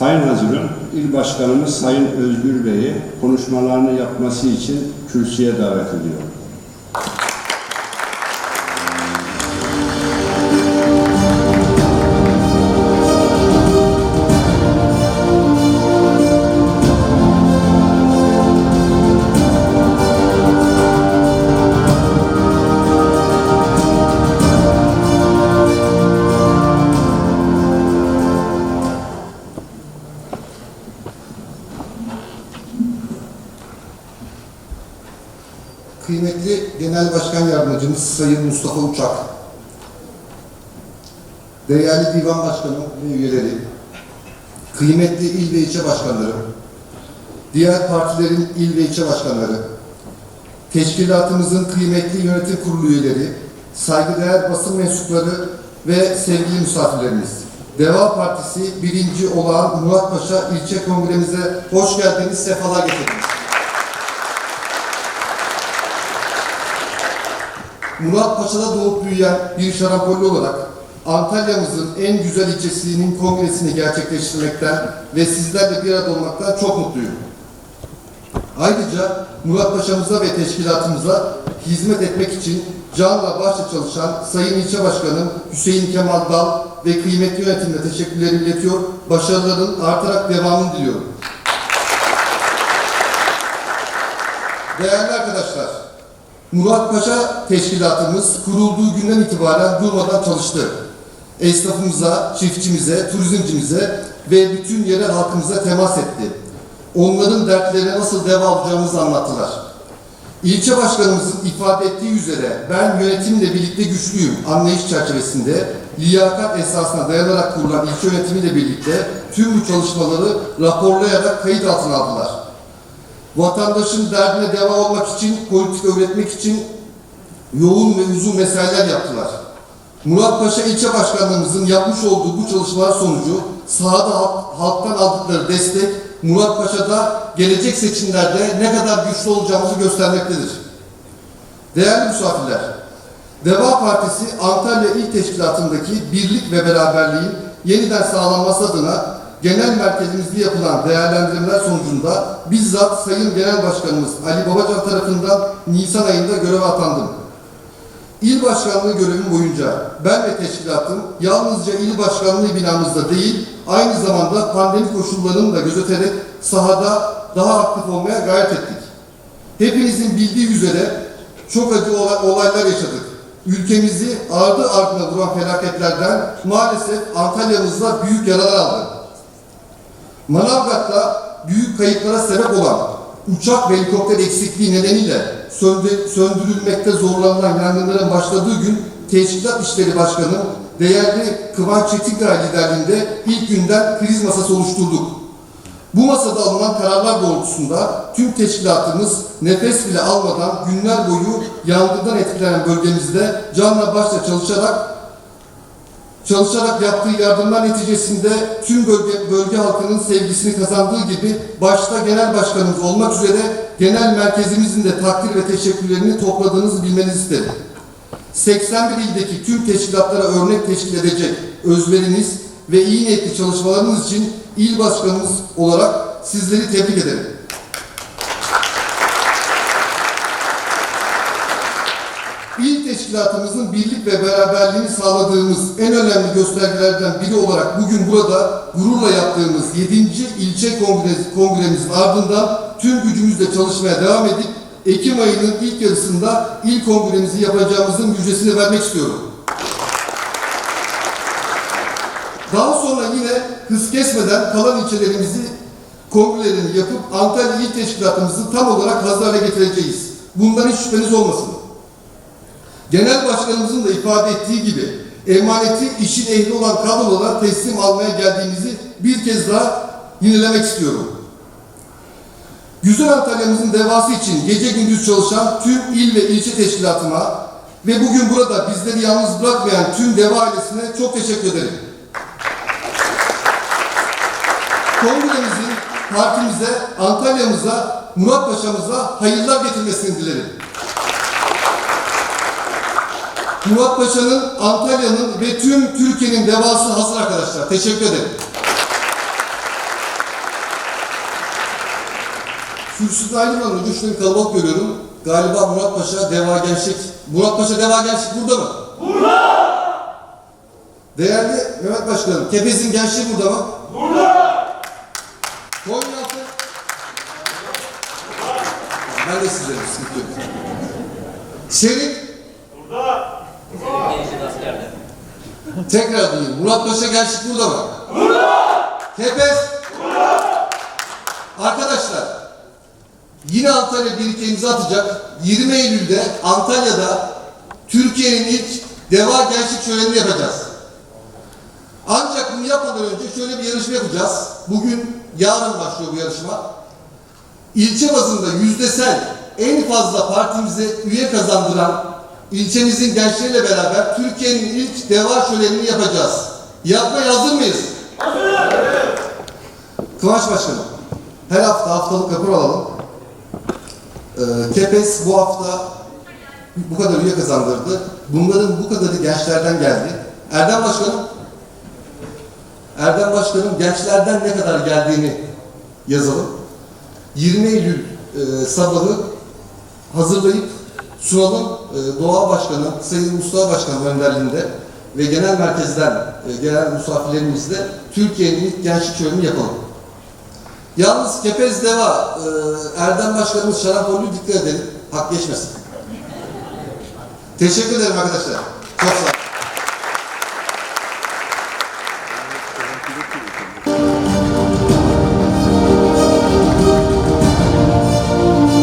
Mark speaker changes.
Speaker 1: Sayın Hazırım, İl Başkanımız Sayın Özgür Bey'i konuşmalarını yapması için kürsüye davet ediyorum.
Speaker 2: Kıymetli Genel Başkan Yardımcımız Sayın Mustafa Uçak, değerli Divan Başkanım ve üyeleri, kıymetli il ve ilçe başkanları, diğer partilerin il ve ilçe başkanları, teşkilatımızın kıymetli yönetim kurulu üyeleri, saygıdeğer basın mensupları ve sevgili misafirlerimiz. Deva Partisi birinci olan Muratpaşa İlçe Kongremize hoş geldiniz, sefalar getirdiniz. Murat Paşa'da doğup büyüyen bir şarampolli olarak Antalya'mızın en güzel ilçesinin kongresini gerçekleştirmekten ve sizlerle bir arada olmaktan çok mutluyum. Ayrıca Murat Paşa'mıza ve teşkilatımıza hizmet etmek için canla başla çalışan Sayın İlçe Başkanım Hüseyin Kemal Dal ve kıymetli yönetimle teşekkürlerimi iletiyor. Başarıların artarak devamını diliyorum. Değerli arkadaşlar, Murat Paşa Teşkilatımız kurulduğu günden itibaren durmadan çalıştı. Esnafımıza, çiftçimize, turizmcimize ve bütün yerel halkımıza temas etti. Onların dertlerine nasıl deva alacağımızı anlattılar. İlçe başkanımızın ifade ettiği üzere ben yönetimle birlikte güçlüyüm anlayış çerçevesinde liyakat esasına dayanarak kurulan ilçe yönetimiyle birlikte tüm bu çalışmaları raporlayarak kayıt altına aldılar vatandaşın derdine deva olmak için, politika üretmek için yoğun ve uzun mesailer yaptılar. Murat Paşa ilçe başkanlığımızın yapmış olduğu bu çalışmalar sonucu sahada halk- halktan aldıkları destek Murat Paşa'da gelecek seçimlerde ne kadar güçlü olacağımızı göstermektedir. Değerli misafirler, Deva Partisi Antalya İl Teşkilatı'ndaki birlik ve beraberliğin yeniden sağlanması adına genel merkezimizde yapılan değerlendirmeler sonucunda bizzat Sayın Genel Başkanımız Ali Babacan tarafından Nisan ayında göreve atandım. İl başkanlığı görevim boyunca ben ve teşkilatım yalnızca il başkanlığı binamızda değil, aynı zamanda pandemi koşullarını da gözeterek sahada daha aktif olmaya gayret ettik. Hepinizin bildiği üzere çok acı olay- olaylar yaşadık. Ülkemizi ardı ardına vuran felaketlerden maalesef Antalya'mızda büyük yaralar aldı. Manavgat'ta büyük kayıplara sebep olan uçak ve helikopter eksikliği nedeniyle söndü- söndürülmekte zorlanılan yangınların başladığı gün Teşkilat İşleri Başkanı değerli Kıvanç Çetinkaya liderliğinde ilk günden kriz masası oluşturduk. Bu masada alınan kararlar doğrultusunda tüm teşkilatımız nefes bile almadan günler boyu yangından etkilenen bölgemizde canla başla çalışarak çalışarak yaptığı yardımlar neticesinde tüm bölge, bölge halkının sevgisini kazandığı gibi başta genel başkanımız olmak üzere genel merkezimizin de takdir ve teşekkürlerini topladığınızı bilmenizi isterim. 81 ildeki tüm teşkilatlara örnek teşkil edecek özveriniz ve iyi niyetli çalışmalarınız için il başkanımız olarak sizleri tebrik ederim. İl teşkilatımızın birlik ve beraberliğini sağladığımız en önemli göstergelerden biri olarak bugün burada gururla yaptığımız 7. ilçe kongre- kongremizin ardından tüm gücümüzle çalışmaya devam edip Ekim ayının ilk yarısında il kongremizi yapacağımızın müjdesini vermek istiyorum. Daha sonra yine hız kesmeden kalan ilçelerimizi kongrelerini yapıp Antalya İl Teşkilatımızı tam olarak hazır getireceğiz. Bundan hiç şüpheniz olmasın. Genel Başkanımızın da ifade ettiği gibi emaneti işin ehli olan kadrolara teslim almaya geldiğimizi bir kez daha yinelemek istiyorum. Güzel Antalya'mızın devası için gece gündüz çalışan tüm il ve ilçe teşkilatıma ve bugün burada bizleri yalnız bırakmayan tüm deva ailesine çok teşekkür ederim. Kongremizin partimize, Antalya'mıza, Murat Paşa'mıza hayırlar getirmesini dilerim. Murat Paşa'nın, Antalya'nın ve tüm Türkiye'nin devası hazır arkadaşlar. Teşekkür ederim. Kürsüde aynı var mı? Düşünün kalabalık görüyorum. Galiba Murat Paşa Deva Gençlik. Murat Paşa Deva Gençlik burada mı? Burada! Değerli Mehmet Başkanım, Kepez'in gençliği burada mı? Burada! Konya'da... Ben de sizlerim, sıkıntı yok. Şerif Tekrar duyayım. Murat Paşa Gençlik burada mı? Burada! Kepez? Burada! Arkadaşlar, yine Antalya bir iki imza atacak. 20 Eylül'de Antalya'da Türkiye'nin ilk Deva Gençlik Şöleni'ni yapacağız. Ancak bunu yapmadan önce şöyle bir yarışma yapacağız. Bugün, yarın başlıyor bu yarışma. İlçe bazında yüzdesel en fazla partimize üye kazandıran ilçemizin gençleriyle beraber Türkiye'nin ilk deva şölenini yapacağız. Yapmaya hazır mıyız? Hazırız. Kıvanç Başkanım, her hafta haftalık rapor alalım. Ee, Kepes bu hafta bu kadar üye kazandırdı. Bunların bu kadarı gençlerden geldi. Erdem Başkanım, Erdem Başkanım gençlerden ne kadar geldiğini yazalım. 20 Eylül e, sabahı hazırlayıp sunalım. E, Doğa Başkanı, Sayın Mustafa Başkan önderliğinde ve genel merkezden e, genel misafirlerimizle Türkiye'nin ilk gençlik şöleni yapalım. Yalnız Kepez Deva, e, Erdem Başkanımız şarafollü dikkat edelim, hak geçmesin. Teşekkür ederim arkadaşlar. Çok sağ olun.